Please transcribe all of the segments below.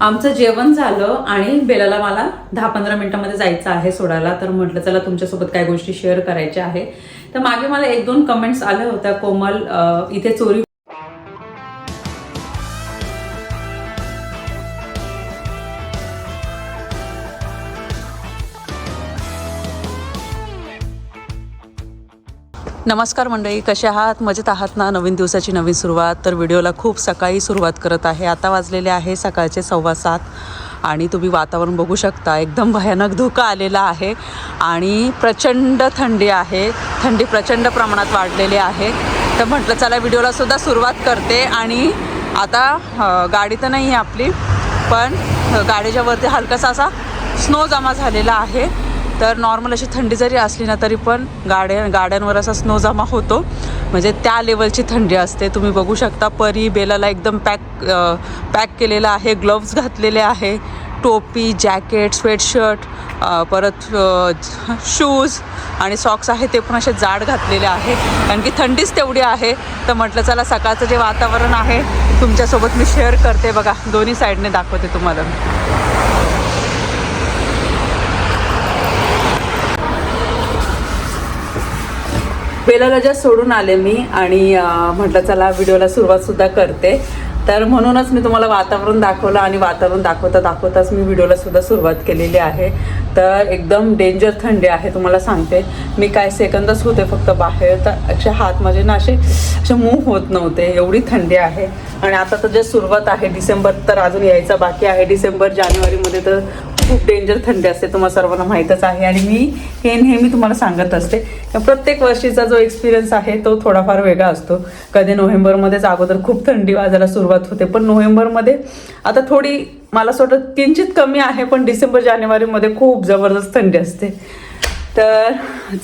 आमचं जेवण झालं आणि बेलाला मला दहा पंधरा मिनिटांमध्ये जायचं आहे सोडायला. तर म्हटलं चला तुमच्यासोबत काय गोष्टी शेअर करायच्या आहे तर मागे मला एक दोन कमेंट्स आल्या होत्या. कोमल इथे चोरी नमस्कार मंडळी कसे आहात? मजेत आहात ना? नवीन दिवसाची नवीन सुरुवात. तर व्हिडिओला खूप सकाळी सुरुवात करत आहे. आता वाजलेले आहे सकाळचे सव्वा सात आणि तुम्ही वातावरण बघू शकता एकदम भयानक धुकं आलेला आहे आणि प्रचंड थंडी आहे. थंडी प्रचंड प्रमाणात वाढलेली आहे. तर म्हटलं चला व्हिडिओला सुद्धा सुरुवात करते आणि आता गाडी तर नाही आहे आपली पण गाडीच्यावरती हलकासा असा स्नो जमा झालेला आहे. तर नॉर्मल अशी थंडी जरी असली ना तरी पण गाड्या गाड्यांवर असा स्नो जमा होतो. म्हणजे त्या लेवलची थंडी असते. तुम्ही बघू शकता परी बेलाला एकदम पॅक पॅक केलेलं आहे ग्लोव्ज घातलेले आहे टोपी जॅकेट स्वेटशर्ट परत शूज आणि सॉक्स आहे ते पण असे जाड घातलेले आहे. कारण की थंडीच तेवढी आहे. तर म्हटलं चला सकाळचं जे वातावरण आहे तुमच्यासोबत मी शेअर करते. बघा दोन्ही साईडने दाखवते तुम्हाला बेलाला जस्ट सोडून आले मी आणि म्हटलं चला व्हिडिओला सुरुवात सुद्धा करते. तर म्हणूनच मी तुम्हाला वातावरण दाखवलं आणि वातावरण दाखवता दाखवताच मी व्हिडिओला सुद्धा सुरुवात केलेली आहे. तर एकदम डेंजर थंडी आहे तुम्हाला सांगते. मी काय सेकंदच होते फक्त बाहेर. तर असे हात माझे ना असे असे मूव होत नव्हते. एवढी थंडी आहे. आणि आता तर जे सुरुवात आहे डिसेंबर तर अजून यायचा बाकी आहे. डिसेंबर जानेवारीमध्ये तर खूप डेंजर थंडी असते तुम्हाला सर्वांना माहीतच आहे. आणि मी हे नेहमी तुम्हाला सांगत असते. प्रत्येक वर्षीचा जो एक्सपिरियन्स आहे तो थोडाफार वेगळा असतो. कधी नोव्हेंबरमध्येच अगोदर खूप थंडी वाजायला सुरुवात होते. पण नोव्हेंबरमध्ये आता थोडी मला असं वाटतं किंचित कमी आहे पण डिसेंबर जानेवारीमध्ये खूप जबरदस्त थंडी असते. तर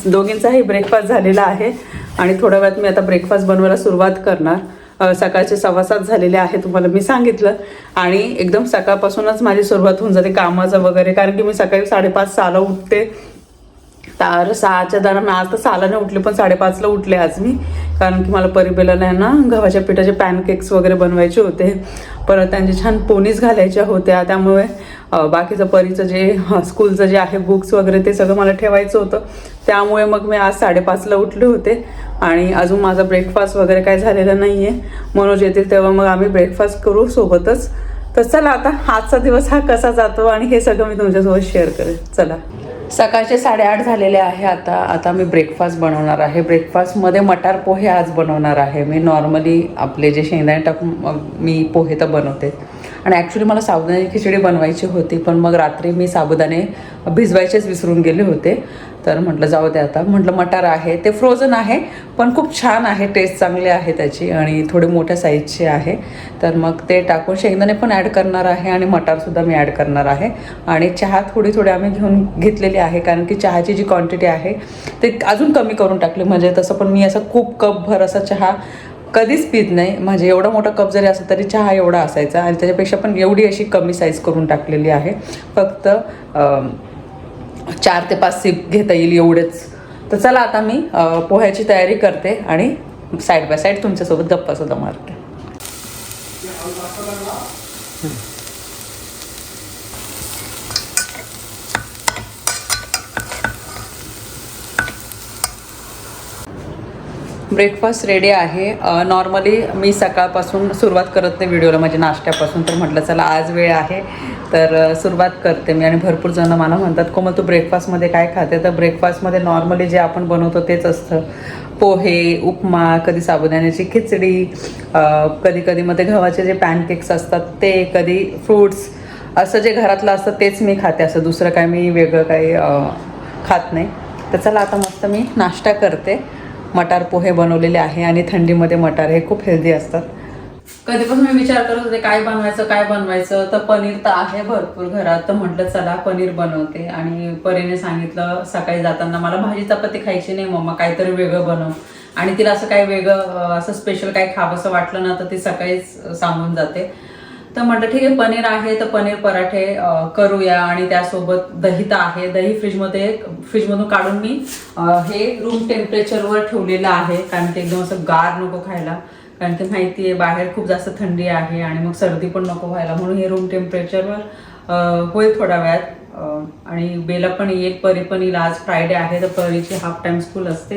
दोघींचाही ब्रेकफास्ट झालेला आहे. आणि थोड्या वेळात मी आता ब्रेकफास्ट बनवायला सुरुवात करणार. सकाळचे सव्वा सात झालेले आहे तुम्हाला मी सांगितलं. आणि एकदम सकाळपासूनच माझी सुरुवात होऊन जाते कामाचं वगैरे कारण की मी सकाळी साडेपाच सहाला उठते. तर सहाच्या दरम्यान आज तर सहाला नाही उठले पण साडेपाचला उठले आज मी. कारण की मला परिबेलाला आहे ना गव्हाच्या पिठाचे पॅनकेक्स वगैरे बनवायचे होते. परत त्यांचे छान पोनीस घालायच्या होत्या त्यामुळे बाकीचं परीचं जे स्कूलचं जे आहे बुक्स वगैरे ते सगळं मला ठेवायचं होतं. त्यामुळे मग मी आज साडेपाचला उठले होते. आणि अजून माझा ब्रेकफास्ट वगैरे काय झालेला नाही आहे मनोज येतील तेव्हा मग आम्ही ब्रेकफास्ट करू सोबतच. तर चला आता आजचा दिवस हा कसा जातो आणि हे सगळं मी तुमच्यासोबत शेअर करेन. चला. सकाळचे साडेआठ झालेले आहे आता. आता मी ब्रेकफास्ट बनवणार आहे. ब्रेकफास्टमध्ये मटार पोहे आज बनवणार आहे. मी नॉर्मली आपले जे शेंगदाणे टाकून मी पोहे तर बनवते. आणि ॲक्च्युली मला साबुदाण्याची खिचडी बनवायची होती पण मग रात्री मी साबुदाणे भिजवायचेच विसरून गेले होते. तर म्हटलं जाऊ दे आता. म्हटलं मटार आहे ते फ्रोझन आहे पण खूप छान आहे टेस्ट चांगली आहे त्याची आणि थोडी मोठ्या साईजची आहे. तर मग ते टाकून शेंगदाणे पण ॲड करणार आहे आणि मटारसुद्धा मी ॲड करणार आहे. आणि चहा थोडी थोडी आम्ही घेऊन घेतलेली आहे कारण की चहाची जी क्वांटिटी आहे ते अजून कमी करून टाकली. म्हणजे तसं पण मी असं खूप कपभर असा चहा कधीच पीत नाही. म्हणजे एवढा मोठा कप जरी असला तरी चहा एवढा असायचा आणि त्याच्यापेक्षा पण एवढी अशी कमी साईज करून टाकलेली आहे. फक्त चार ते पाच सीप घेता येईल एवढेच. तर चला आता मी पोह्याची तयारी करते आणि साईड बाय साईड तुमच्यासोबत गप्पा सुद्धा मारते. ब्रेकफास्ट रेडी आहे. नॉर्मली मी सकाळपासून सुरुवात करत नाही व्हिडिओला म्हणजे नाश्त्यापासून. तर म्हटलं चला आज वेळ आहे. तर सुरुवात करते मी. आणि भरपूर जण मला म्हणतात कोमल तू ब्रेकफास्टमध्ये काय खाते? तर ब्रेकफास्टमध्ये नॉर्मली जे आपण बनवतो तेच असतं. पोहे उपमा कधी साबुदाण्याची खिचडी कधी कधी मध्ये गव्हाचे जे पॅनकेक्स असतात ते कधी फ्रूट्स असं जे घरातलं असतं तेच मी खाते. असं दुसरं काय मी वेगळं काही खात नाही. तर चला आता मस्त मी नाश्ता करते. मटार पोहे बनवलेले आहे आणि थंडीमध्ये मटार हे खूप हेल्दी असतात. कधीपासून मी विचार करत होते काय बनवायचं काय बनवायचं? तर पनीर तर आहे भरपूर घरात तर म्हटलं चला पनीर बनवते. आणि परीने सांगितलं सकाळी जाताना मला भाजी चपाती खायची नाही मम्मा काहीतरी वेगळं बनव. आणि तिला असं काही वेगळं असं स्पेशल काही खावंसं वाटलं ना तर ती सकाळीच सांगून जाते. तर म्हटलं ठीक आहे पनीर आहे तर पनीर पराठे करूया. आणि त्यासोबत दही तर आहे. दही फ्रीजमध्ये फ्रीजमधून काढून मी हे रूम टेम्परेचरवर ठेवलेलं आहे. कारण ते एकदम असं गार नको खायला. कारण की माहिती आहे बाहेर खूप जास्त थंडी आहे आणि मग सर्दी पण नको व्हायला. म्हणून हे रूम टेम्परेचरवर होईल थोड्या वेळात आणि बेला पण येईल परी पण येईल. आज फ्रायडे आहे तर परीची हाफ टाइम स्कूल असते.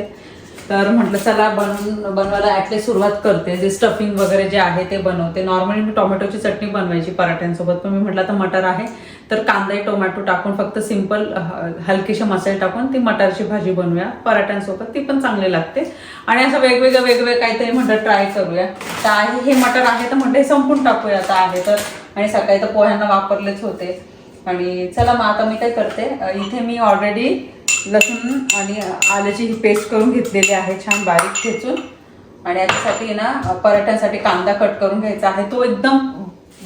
तर म्हटलं चला बनवून बनवायला ॲटलीस्ट सुरुवात करते. जे स्टफिंग वगैरे जे आहे ते बनवते. नॉर्मली मी टोमॅटोची चटणी बनवायची पराठ्यांसोबत. पण मी म्हटलं आता मटर आहे. तर कांदा टोमॅटो टाकून फक्त सिंपल हलकेसे मसाले टाकून ती मटारची भाजी बनवूया. पराठ्यांसोबत ती पण चांगली लागते. आणि असं वेगवेगळं वेगवेगळं काहीतरी म्हटलं ट्राय करूया. तर आहे हे मटर आहे तर म्हटलं हे संपून टाकूया आता आहे. तर आणि सकाळी तर पोह्यांना वापरलेच होते. आणि चला मग आता मी काय करते इथे मी ऑलरेडी लसूण आणि आल्याची ही पेस्ट करून घेतलेली आहे छान बारीक ठेचून. आणि याच्यासाठी ना पराठ्यांसाठी कांदा कट करून घ्यायचा आहे. तो एकदम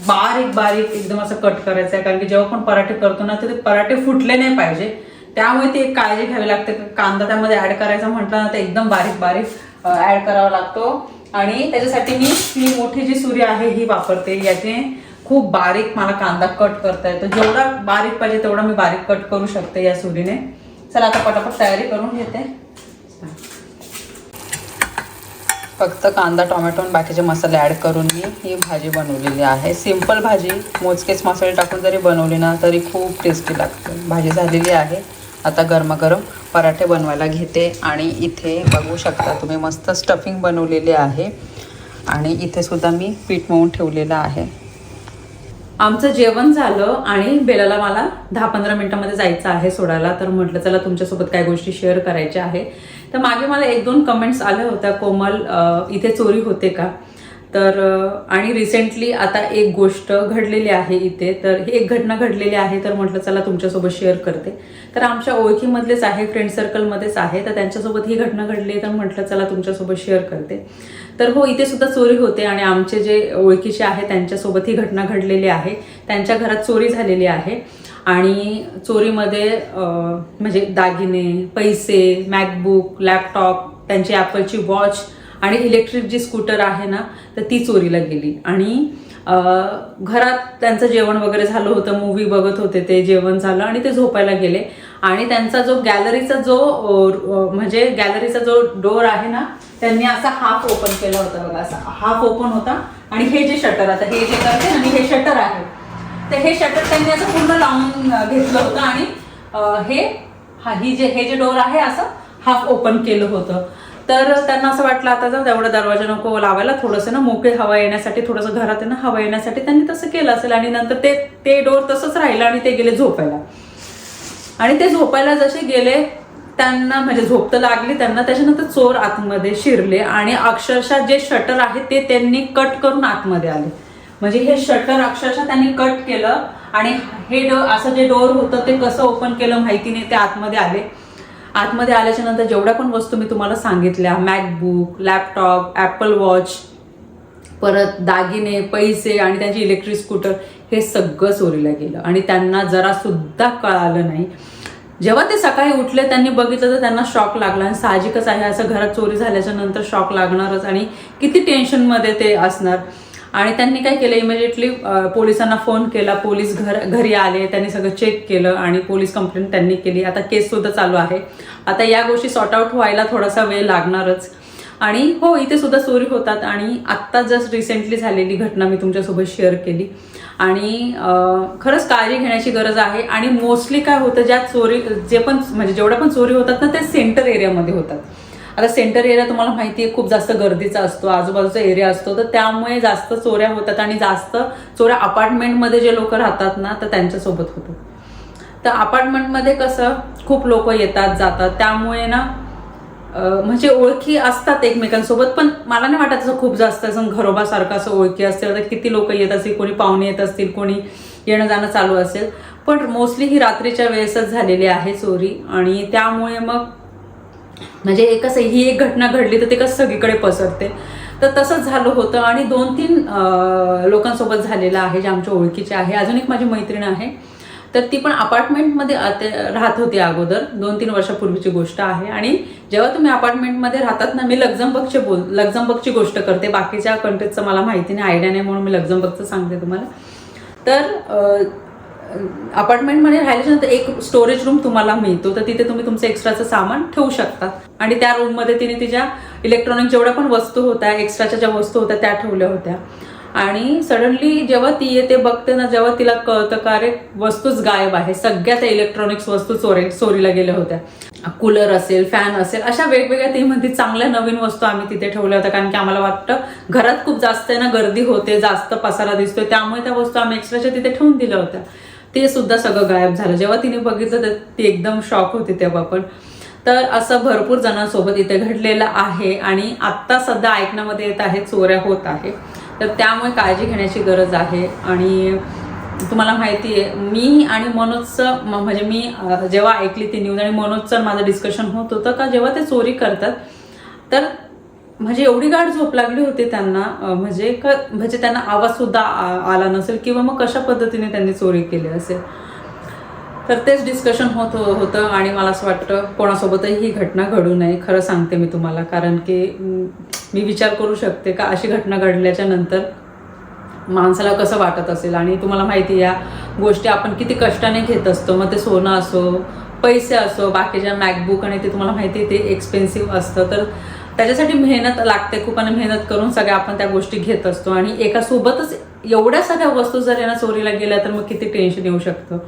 बारीक बारीक एकदम असं कट करायचं आहे. कारण की जेव्हा आपण पराठे करतो ना तर ते पराठे फुटले नाही पाहिजे. त्यामुळे ते एक काळजी घ्यावी लागते. कांदा त्यामध्ये ऍड करायचा म्हटलं ना तर एकदम बारीक बारीक ऍड करावा लागतो. आणि त्याच्यासाठी मी ही मोठी जी सुरी आहे ही वापरते. याचे खूप बारीक मला कांदा कट करता येतो. जेवढा बारीक पाहिजे तेवढा मी बारीक कट करू शकते या सुरीने. चला आता पटापट तयारी करून घेते. फक्त कांदा टोमॅटो आणि बाकीचे मसाले ॲड करून मी ही भाजी बनवलेली आहे. सिंपल भाजी मोजकेच मसाले टाकून जरी बनवली ना तरी खूप टेस्टी लागते. भाजी झालेली आहे. आता गरमागरम पराठे बनवायला घेते आणि इथे बघू शकता तुम्ही मस्त स्टफिंग बनवलेली आहे. आणि इथे सुद्धा मी पीठ मळून ठेवलेलं आहे. आमचं जेवण झालं आणि बेलाला मला दहा पंधरा मिनिटामध्ये जायचं आहे सोडायला. तर म्हटलं चला तुमच्यासोबत काय गोष्टी शेअर करायच्या आहे. तर मागे मला एक दोन कमेंट्स आल्या होत्या कोमल इथे चोरी होते का? तर आणि रिसेंटली आता एक गोष्ट घडलेली आहे इथे. तर ही एक घटना घडलेली आहे तर म्हटलं चला तुमच्यासोबत शेअर करते. तर आमच्या ओळखीमधलेच आहे फ्रेंड सर्कलमध्येच आहे. तर त्यांच्यासोबत ही घटना घडली तर म्हटलं चला तुमच्यासोबत शेअर करते. तर हो इथे सुद्धा चोरी होते आणि आमचे जे ओळखीचे आहे त्यांच्यासोबत ही घटना घडलेली आहे. त्यांच्या घरात चोरी झालेली आहे. आणि चोरीमध्ये म्हणजे दागिने पैसे मॅकबुक लॅपटॉप त्यांची ॲपलची वॉच आणि इलेक्ट्रिक जी स्कूटर आहे ना तर ती चोरीला गेली. आणि घरात त्यांचं जेवण वगैरे झालं होतं मूवी बघत होते ते जेवण झालं आणि ते झोपायला गेले. आणि त्यांचा जो गॅलरीचा जो म्हणजे गॅलरीचा जो डोर आहे ना त्यांनी असा हाफ ओपन केला होता बघा असा हाफ ओपन होता. आणि हे जे शटर आता हे जे करते आणि हे शटर आहे. तर हे शटर त्यांनी असं पूर्ण लावून घेतलं होतं आणि हे हा ही जे हे जे डोर आहे असं हाफ ओपन केलं होतं. तर त्यांना असं वाटलं आता जाऊ एवढं दरवाजा नको लावायला थोडंसं ना मोकळी हवा येण्यासाठी थोडंसं घरात ना हवा येण्यासाठी त्यांनी तसं केलं असेल आणि नंतर ते ते डोर तसंच राहिलं आणि ते गेले झोपायला. आणि ते झोपायला जसे गेले त्यांना म्हणजे झोप तर लागली त्यांना त्याच्यानंतर चोर आतमध्ये शिरले आणि अक्षरशः जे शटर आहे ते त्यांनी कट करून आतमध्ये आले. म्हणजे हे शटर अक्षरशः त्यांनी कट केलं आणि हे डो असं जे डोर होतं ते कसं ओपन केलं माहिती नाही ते आतमध्ये आले. आतमध्ये आल्याच्यानंतर जेवढ्या पण वस्तू मी तुम्हाला सांगितल्या मॅकबुक लॅपटॉप ॲपल वॉच परत दागिने पैसे आणि त्यांची इलेक्ट्रिक स्कूटर हे सगळं चोरीला गेलं. आणि त्यांना जरा सुद्धा कळालं नाही जेव्हा ते सकाळी उठले त्यांनी बघितलं तर त्यांना शॉक लागला. आणि साहजिकच आहे असं घरात चोरी झाल्याच्यानंतर शॉक लागणारच. आणि किती टेन्शनमध्ये ते असणार. आणि त्यांनी काय केलं इमिजिएटली पोलिसांना फोन केला. पोलीस घर घरी आले. त्यांनी सगळं चेक केलं आणि पोलीस कंप्लेंट त्यांनी केली. आता केस सुद्धा चालू आहे. आता या गोष्टी सॉर्ट आउट व्हायला थोडासा वेळ लागणारच. आणि हो इथे सुद्धा चोरी होतात आणि आत्ता जस्ट रिसेंटली झालेली घटना मी तुमच्यासोबत शेअर केली. आणि खरंच काळजी घेण्याची गरज आहे आणि मोस्टली काय होतं ज्या चोरी जे पण म्हणजे जेवढ्या पण चोरी होतात ना ते सेंटर एरियामध्ये होतात. आता सेंटर एरिया तुम्हाला माहिती आहे खूप जास्त गर्दीचा असतो आजूबाजूचा एरिया असतो तर त्यामुळे जास्त चोऱ्या होतात आणि जास्त चोऱ्या अपार्टमेंटमध्ये जे लोक राहतात ना तर त्यांच्यासोबत होतात तर अपार्टमेंटमध्ये कसं खूप लोक येतात जातात. त्यामुळे ना म्हणजे ओळखी असतात एकमेकांसोबत पण मला नाही वाटत असं खूप जास्त असं घरोबासारखं असं ओळखी असतील. तर किती लोक येत असतील कोणी पाहुणे येत असतील कोणी येणं जाणं चालू असेल. पण मोस्टली ही रात्रीच्या वेळेसच झालेली आहे चोरी आणि त्यामुळे मग म्हणजे एक कसं ही एक घटना घडली तर ते कसं सगळीकडे पसरते. तर तसंच झालं होतं आणि दोन तीन लोकांसोबत झालेलं आहे जे आमच्या ओळखीचे आहे. अजून एक माझी मैत्रीण आहे. तर ती पण अपार्टमेंटमध्ये राहत होती अगोदर. दोन तीन वर्षापूर्वीची गोष्ट आहे. आणि जेव्हा तुम्ही अपार्टमेंटमध्ये राहतात ना मी लक्झमबर्गचे बोल लक्झमबर्गची गोष्ट करते. बाकीच्या कंट्रीजचं मला माहिती नाही आयडिया नाही म्हणून मी लक्झमबर्गचं सांगते तुम्हाला. तर अपार्टमेंटमध्ये राहिल्याच्यानंतर एक स्टोरेज रूम तुम्हाला मिळतो. तर तिथे तुम्ही तुमचं एक्स्ट्राचं सामान ठेवू शकता. आणि त्या रूममध्ये तिने तिच्या इलेक्ट्रॉनिक जेवढ्या पण वस्तू होत्या एक्स्ट्राच्या ज्या वस्तू होत्या त्या ठेवल्या होत्या. आणि सडनली जेव्हा ती येते बघते ना जेव्हा तिला कळतं का अरे वस्तूच गायब आहे. सगळ्या त्या इलेक्ट्रॉनिक्स वस्तू चोरी चोरीला गेल्या होत्या. कूलर असेल फॅन असेल अशा वेगवेगळ्या ती म्हणते चांगल्या नवीन वस्तू आम्ही तिथे ठेवल्या होत्या. कारण की आम्हाला वाटतं घरात खूप जास्त आहे ना गर्दी होते जास्त पसारा दिसतोय. त्यामुळे त्या वस्तू आम्ही एक्स्ट्राच्या तिथे ठेवून दिल्या होत्या. ते सुद्धा सगळं गायब झालं. जेव्हा तिने बघितलं तर ती एकदम शॉक होती तेव्हा पण. तर असं भरपूर जणांसोबत इथे घडलेलं आहे आणि आत्ता सध्या ऐकण्यामध्ये येत आहे चोऱ्या होत आहे. तर त्यामुळे काळजी घेण्याची गरज आहे. आणि तुम्हाला माहिती आहे मी आणि मनोजचं म्हणजे मी जेव्हा ऐकली ती न्यूज आणि मनोजचं माझं डिस्कशन होत होतं का जेव्हा ते चोरी करतात तर म्हणजे एवढी गाठ झोप लागली होती त्यांना म्हणजे क म्हणजे त्यांना आवाजसुद्धा आ- आला नसेल किंवा मग कशा पद्धतीने त्यांनी चोरी केली असेल. तर तेच डिस्कशन होत होतं आणि मला असं वाटतं कोणासोबतही ही घटना घडू नये खरं सांगते मी तुम्हाला. कारण की मी विचार करू शकते का अशी घटना घडल्याच्या नंतर माणसाला कसं वाटत असेल? आणि तुम्हाला माहिती आहे, या गोष्टी आपण किती कष्टाने घेत असतो. मग ते सोनं असो पैसे असो बाकीच्या मॅकबुक आणि ते तुम्हाला माहिती आहे, ते एक्सपेन्सिव्ह असतं. तर त्याच्यासाठी मेहनत लागते खूप आणि मेहनत करून सगळ्या आपण त्या गोष्टी घेत असतो. आणि एका सोबतच एवढ्या सगळ्या वस्तू जर यांना चोरीला गेल्या तर मग किती टेन्शन येऊ शकतं?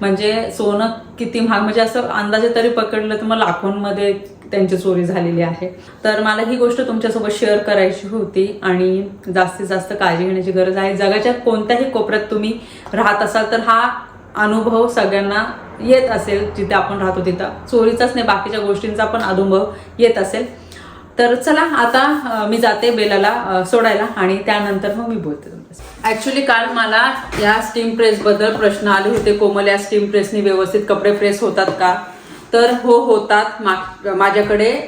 म्हणजे सोनं किती महाग म्हणजे असं अंदाजे तरी पकडलं तर मग लाखोंमध्ये त्यांची चोरी झालेली आहे. तर मला ही गोष्ट तुमच्यासोबत शेअर करायची होती आणि जास्तीत जास्त काळजी घेण्याची गरज आहे. जगाच्या कोणत्याही कोपऱ्यात तुम्ही राहत असाल तर हा अनुभव सगळ्यांना येत असेल जिथे आपण राहतो तिथं. चोरीचाच नाही बाकीच्या गोष्टींचा पण अनुभव येत असेल. तर चला आता मी जाते बेलाला सोडायला आणि त्यानंतर मग मी बोलते ऍक्च्युली काल मला या स्टीम प्रेस बद्दल प्रश्न आले होते. कोमल या स्टीम प्रेसनी व्यवस्थित कपडे प्रेस होतात का? तर हो होतात. मा- माझ्याकडे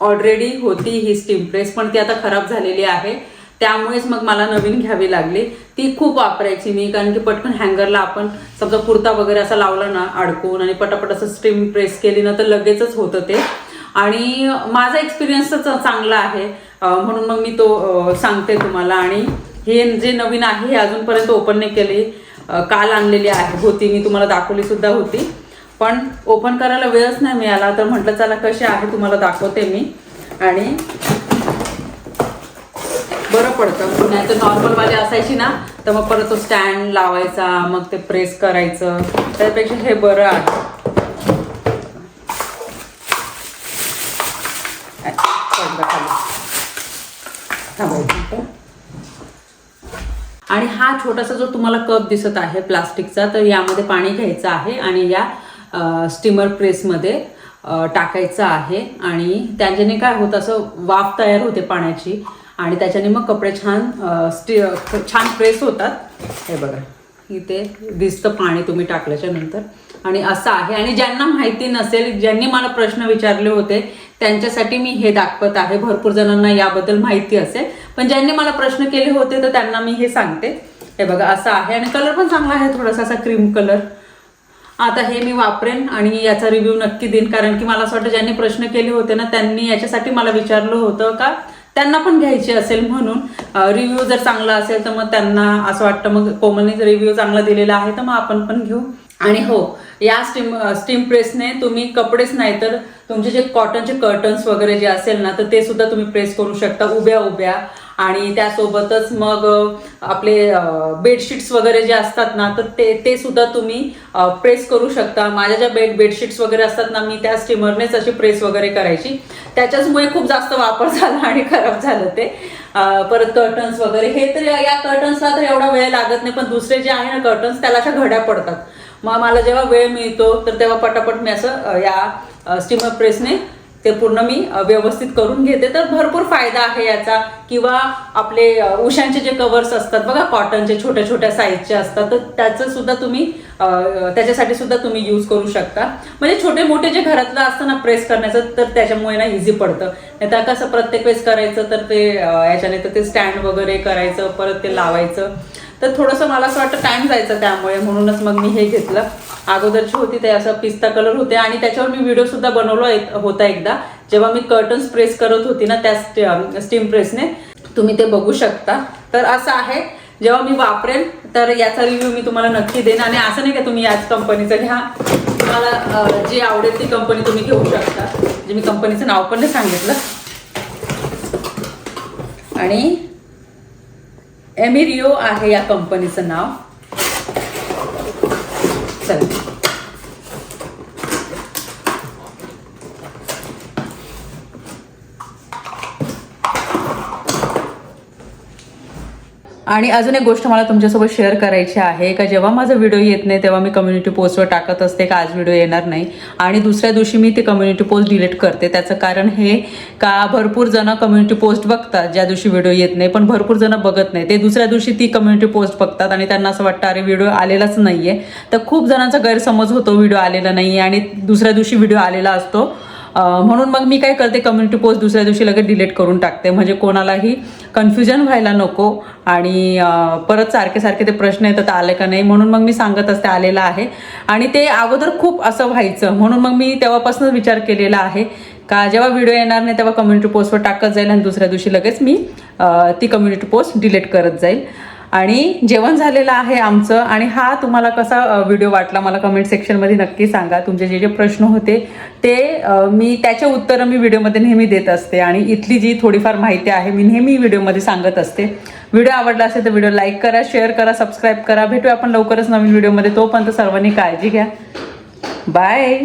ऑलरेडी होती ही स्टीम प्रेस पण ती आता खराब झालेली आहे. त्यामुळेच मग मला नवीन घ्यावी लागली. ती खूप वापरायची मी कारण की पटकन हँगरला आपण समजा कुर्ता वगैरे असा लावला ना अडकून आणि पटापट असं स्टीम प्रेस केली ना तर लगेचच होतं ते. आणि माझा एक्सपिरियन्स चांगला आहे. म्हणून मग मी तो सांगते तुम्हाला. आणि हे जे नवीन आहे हे अजूनपर्यंत ओपन नाही केली. काल आणलेली आहे. होती मी तुम्हाला दाखवली सुद्धा होती. पण ओपन करायला वेळच नाही मिळाला. तर म्हटलं चला कसे आहे तुम्हाला दाखवते मी. आणि बरं पडतं. नाही तर नॉर्मलवाले असायची ना तर मग परत तो स्टँड लावायचा मग ते प्रेस करायचं. त्यापेक्षा हे बरं आहे. आणि हा छोटासा जो तुम्हाला कप दिसत आहे प्लास्टिकचा तर यामध्ये पाणी घ्यायचं आहे आणि या स्टीमर प्रेसमध्ये टाकायचं आहे. आणि त्याच्याने काय होतं असं वाफ तयार होते पाण्याची. आणि त्याच्याने मग कपडे छान स्टी छान प्रेस होतात. हे बघा इथे दिसतं पाणी तुम्ही टाकल्याच्या नंतर. आणि असं आहे. आणि ज्यांना माहिती नसेल ज्यांनी मला प्रश्न विचारले होते त्यांच्यासाठी मी हे दाखवत आहे. भरपूर जणांना याबद्दल माहिती असेल. पण ज्यांनी मला प्रश्न केले होते तर त्यांना मी हे सांगते. हे बघा असं आहे. आणि कलर पण चांगला आहे थोडासा असा क्रीम कलर आता हे मी वापरेन आणि याचा रिव्ह्यू नक्की देईन. कारण की मला असं वाटतं ज्यांनी प्रश्न केले होते ना त्यांनी याच्यासाठी मला विचारलं होतं का? त्यांना पण घ्यायचे असेल म्हणून. रिव्ह्यू जर चांगला असेल तर मग त्यांना असं वाटतं मग कोमलने रिव्ह्यू चांगला दिलेला आहे तर मग आपण पण घेऊ. आणि हो या स्टीम स्टीम प्रेसने तुम्ही कपडेच नाही तर तुमचे जे कॉटनचे कर्टन्स वगैरे जे असेल ना तर ते सुद्धा तुम्ही प्रेस करू शकता उभ्या उभ्या. आणि त्यासोबतच मग आपले बेडशीट्स वगैरे जे असतात ना तर ते ते सुद्धा तुम्ही प्रेस करू शकता. माझ्या ज्या बेड बेडशीट्स वगैरे असतात ना मी त्या स्टीमरनेच अशी प्रेस वगैरे करायची. त्याच्याचमुळे खूप जास्त वापर झाला आणि खराब झालं ते. परत कर्टन्स वगैरे. हे तर या- या कर्टन्सला तर एवढा वेळ लागत नाही पण दुसरे जे आहे ना कर्टन्स त्याला अशा घड्या पडतात. मग मला जेव्हा वेळ मिळतो तर तेव्हा पटापट मी असं या स्टीमर प्रेसने ते पूर्ण मी व्यवस्थित करून घेते. तर भरपूर फायदा आहे याचा. किंवा आपले उशांचे जे कवर्स असतात बघा कॉटनचे छोट्या छोट्या साईजचे असतात तर त्याचं सुद्धा तुम्ही त्याच्यासाठी सुद्धा तुम्ही यूज करू शकता. म्हणजे छोटे मोठे जे घरातलं असतं ना प्रेस करण्याचं तर त्याच्यामुळे ना इझी पडतं. नाही तर कसं प्रत्येक वेळेस करायचं तर ते याच्याने तर ते स्टँड वगैरे करायचं परत ते लावायचं. तर थोडंसं मला असं वाटतं टाइम जायचं त्यामुळे. म्हणूनच मग मी हे घेतलं. अगोदरची होती ते असं पिस्ता कलर होते आणि त्याच्यावर मी व्हिडिओ सुद्धा बनवला एक- होता एकदा. जेव्हा मी कर्टन्स प्रेस करत होती ना त्या स्टीम प्रेसने तुम्ही ते बघू शकता. तर असं आहे. जेव्हा मी वापरेन तर याचा रिव्ह्यू मी तुम्हाला नक्की देईन. आणि असं नाही का तुम्ही याच कंपनीचं घ्या. तुम्हाला जी आवडेल ती कंपनी तुम्ही घेऊ शकता. जे मी कंपनीचं नाव पण नाही सांगितलं. आणि एमिरिओ आहे या कंपनीचं नाव. आणि अजून एक गोष्ट मला तुमच्यासोबत शेअर करायची आहे का जेव्हा माझा व्हिडिओ येत नाही तेव्हा मी कम्युनिटी पोस्टवर टाकत असते का आज व्हिडिओ येणार नाही. आणि दुसऱ्या दिवशी मी ते कम्युनिटी पोस्ट डिलीट करते. त्याचं कारण हे का भरपूर जण कम्युनिटी पोस्ट बघतात ज्या दिवशी व्हिडिओ येत नाही पण भरपूर जण बघत नाही. ते दुसऱ्या दिवशी ती कम्युनिटी पोस्ट बघतात आणि त्यांना असं वाटतं अरे व्हिडिओ आलेलाच नाही आहे तर खूप जणांचा गैरसमज होतो व्हिडिओ आलेला नाही आहे आणि दुसऱ्या दिवशी व्हिडिओ आलेला असतो. म्हणून मग मी काय करते कम्युनिटी पोस्ट दुसऱ्या दिवशी लगेच डिलीट करून टाकते. म्हणजे कोणालाही कन्फ्युजन व्हायला नको आणि परत सारखे सारखे ते प्रश्न येतात आले का नाही म्हणून मग मी सांगत असते आलेला आहे. आणि ते अगोदर खूप असं व्हायचं. म्हणून मग मी तेव्हापासूनच विचार केलेला आहे का जेव्हा व्हिडिओ येणार नाही तेव्हा कम्युनिटी पोस्टवर टाकत जाईल आणि दुसऱ्या दिवशी लगेच मी ती कम्युनिटी पोस्ट डिलीट करत जाईल. आणि जेवण झालेलं आहे आमचं. आणि हा तुम्हाला कसा व्हिडिओ वाटला मला कमेंट सेक्शनमध्ये नक्की सांगा. तुमचे जे जे प्रश्न होते ते मी त्याचे उत्तरं मी व्हिडिओमध्ये नेहमी देत असते. आणि इथली जी थोडीफार माहिती आहे मी नेहमी व्हिडिओमध्ये सांगत असते. व्हिडिओ आवडला असेल तर व्हिडिओ लाईक करा शेअर करा सबस्क्राईब करा. भेटूया आपण लवकरच नवीन व्हिडिओमध्ये तोपर्यंत सर्वांनी काळजी घ्या. बाय